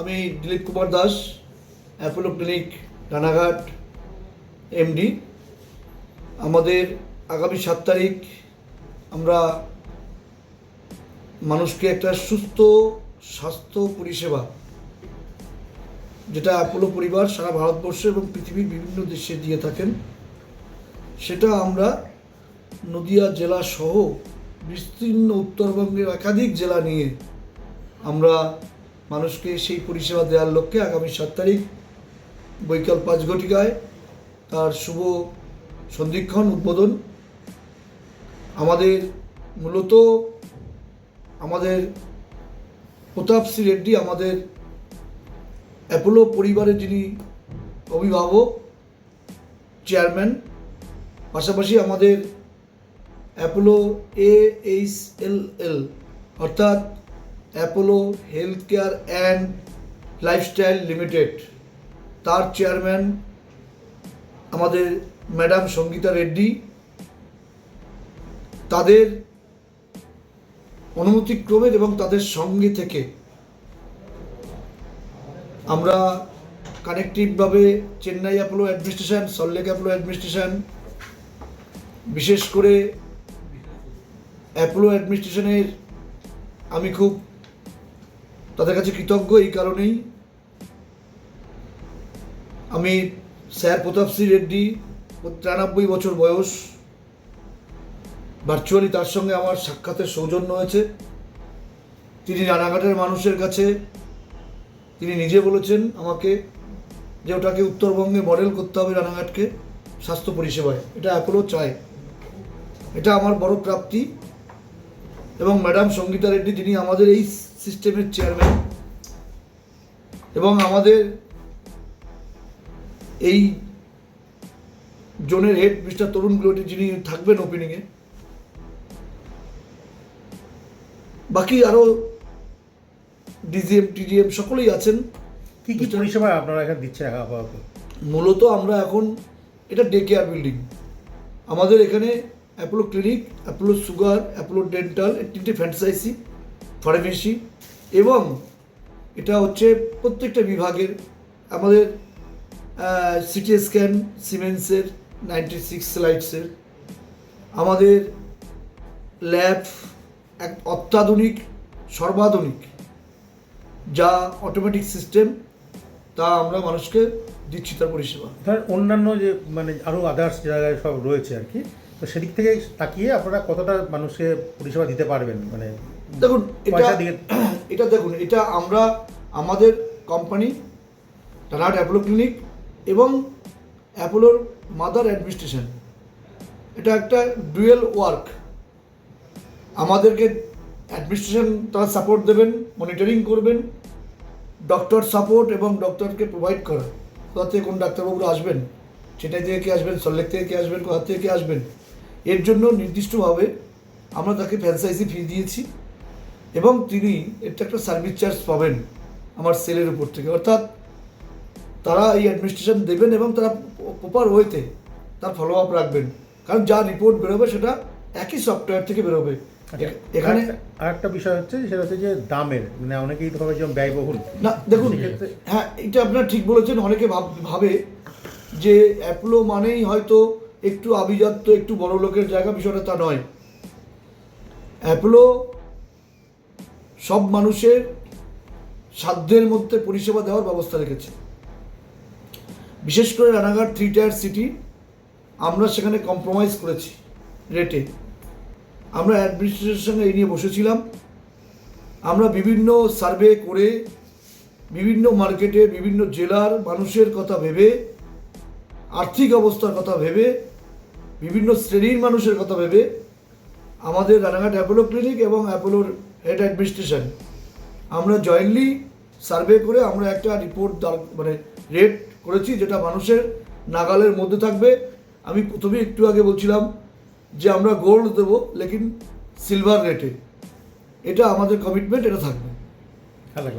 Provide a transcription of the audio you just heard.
আমি Dilip Kumar Das, Apollo clinic, Ranaghat MD আমাদের আগামী সাত তারিখ আমরা মানুষকে একটা সুস্থ স্বাস্থ্য পরিষেবা, যেটা অ্যাপোলো পরিবার সারা ভারতবর্ষ এবং পৃথিবীর বিভিন্ন দেশে দিয়ে থাকেন, সেটা আমরা নদিয়া জেলা সহ বিস্তীর্ণ উত্তরবঙ্গের একাধিক জেলা নিয়ে আমরা মানুষকে সেই পরিষেবা দেওয়ার লক্ষ্যে আগামী সাত তারিখ বৈকাল পাঁচ ঘটিকায় তার শুভ সন্ধিক্ষণ উদ্বোধন। আমাদের মূলত আমাদের প্রতাপ শ্রী রেড্ডি, আমাদের অ্যাপোলো পরিবারের যিনি অভিভাবক, চেয়ারম্যান, পাশাপাশি আমাদের Apollo A H L L, অর্থাৎ Apollo health care and lifestyle limited. তার চেয়ারম্যান আমাদের ম্যাডাম সঙ্গীতা রেড্ডি। তাদের অনুমতিক্রমে এবং তাদের সঙ্গে থেকে আমরা কানেকটিভভাবে চেন্নাই অ্যাপোলো অ্যাডমিনিস্ট্রেশন সল্লেক অ্যাপোলো অ্যাডমিনিস্ট্রেশন, বিশেষ করে অ্যাপোলো অ্যাডমিনিস্ট্রেশনের আমি খুব তাদের কাছে কৃতজ্ঞ এই কারণেই। আমি স্যার প্রতাপ শ্রী রেড্ডি, তিরানব্বই বছর বয়স ভার্চুয়ালি তার সঙ্গে আমার সাক্ষাতের সৌজন্য হয়েছে। তিনি রানাঘাটের মানুষের কাছে, তিনি নিজে বলেছেন আমাকে যে ওটাকে উত্তরবঙ্গে মডেল করতে হবে রানাঘাটকে স্বাস্থ্য পরিষেবায়। এটা অ্যাপোলো চায় এটা আমার বড় প্রাপ্তি। এবং ম্যাডাম সঙ্গীতা রেড্ডি, যিনি আমাদের এই সিস্টেমের চেয়ারম্যান। এবং আমাদের এই জোনের হেড মিস্টার তরুণ গ্লোটি যিনি থাকবেন ওপেনিংয়ে বাকি আরও ডিজিএম টিডিএম সকলেই আছেন। কি কি পরিষেবা আপনারা এখানে দিচ্ছেন আপাতত মূলত আমরা এখন এটা ডে কেয়ার বিল্ডিং আমাদের এখানে Apollo clinic Apollo sugar Apollo dental তিনটে ফ্র্যাঞ্চাইজি ফার্মেসি এবং এটা হচ্ছে প্রত্যেকটা বিভাগের আমাদের সিটি স্ক্যান সিমেন্সের নাইনটি সিক্স লাইটসের আমাদের ল্যাব এক অত্যাধুনিক, সর্বাধুনিক যা অটোমেটিক সিস্টেম তা আমরা মানুষকে দিচ্ছি তার পরিষেবা। ধরেন অন্যান্য যে মানে আরও আদার্স জায়গায় সব রয়েছে আর কি, তো সেদিক থেকে তাকিয়ে আপনারা কতটা মানুষকে পরিষেবা দিতে পারবেন? মানে দেখুন এটা এটা দেখুন এটা আমরা আমাদের কোম্পানি টানাট অ্যাপোলো ক্লিনিক এবং অ্যাপোলোর মাদার অ্যাডমিনিস্ট্রেশন এটা একটা ডুয়েল ওয়ার্ক আমাদেরকে অ্যাডমিনিস্ট্রেশন তারা সাপোর্ট দেবেন মনিটরিং করবেন ডক্টর সাপোর্ট এবং ডক্টরকে প্রোভাইড করা। কোথা থেকে কোন ডাক্তারবাবুরা আসবেন সেটাই থেকে কে আসবেন সল্লেক থেকে কে আসবেন কোথা থেকে কে আসবেন এর জন্য নির্দিষ্টভাবে আমরা তাকে ফ্র্যাঞ্চাইজি ফি দিয়েছি। এবং তিনি এটা একটা সার্ভিস চার্জ পাবেন আমার সেলের উপর থেকে। অর্থাৎ তারা এই অ্যাডমিনিস্ট্রেশন দেবেন এবং তারা প্রপার ওয়েতে তার ফলো আপ রাখবেন। কারণ যা রিপোর্ট বেরোবে সেটা একই সফটওয়্যার থেকে বেরোবে। এখানে আর একটা বিষয় হচ্ছে সেটা হচ্ছে যে দামের মানে অনেকেই ভাবে যেমন ব্যয়বহুল। না দেখুন হ্যাঁ এটা আপনারা ঠিক বলেছেন অনেকে ভাব- ভাবে যে অ্যাপোলো মানেই হয়তো একটু আভিজাত্য একটু বড় লোকের জায়গা বিষয়টা তা নয়। অ্যাপোলো সব মানুষের সাধ্যের মধ্যে পরিষেবা দেওয়ার ব্যবস্থা রেখেছে। বিশেষ করে রানাঘাট থ্রি টায়ার সিটি আমরা সেখানে কম্প্রোমাইজ করেছি রেটে আমরা অ্যাডমিনিস্ট্রেশনের সঙ্গে এই নিয়ে বসেছিলাম। আমরা বিভিন্ন সার্ভে করে, বিভিন্ন মার্কেটে বিভিন্ন জেলার মানুষের কথা ভেবে, আর্থিক অবস্থার কথা ভেবে, বিভিন্ন শ্রেণির মানুষের কথা ভেবে, আমাদের রানাঘাট অ্যাপোলো ক্লিনিক এবং অ্যাপোলোর হেড অ্যাডমিনিস্ট্রেশন আমরা জয়েন্টলি সার্ভে করে আমরা একটা রিপোর্ট মানে রেট করেছি যেটা মানুষের নাগালের মধ্যে থাকবে। আমি প্রথমে একটু আগে বলছিলাম যে আমরা গোল্ড দেবো, লেকিন সিলভার রেটে এটা আমাদের কমিটমেন্ট এটা থাকবে। ভালো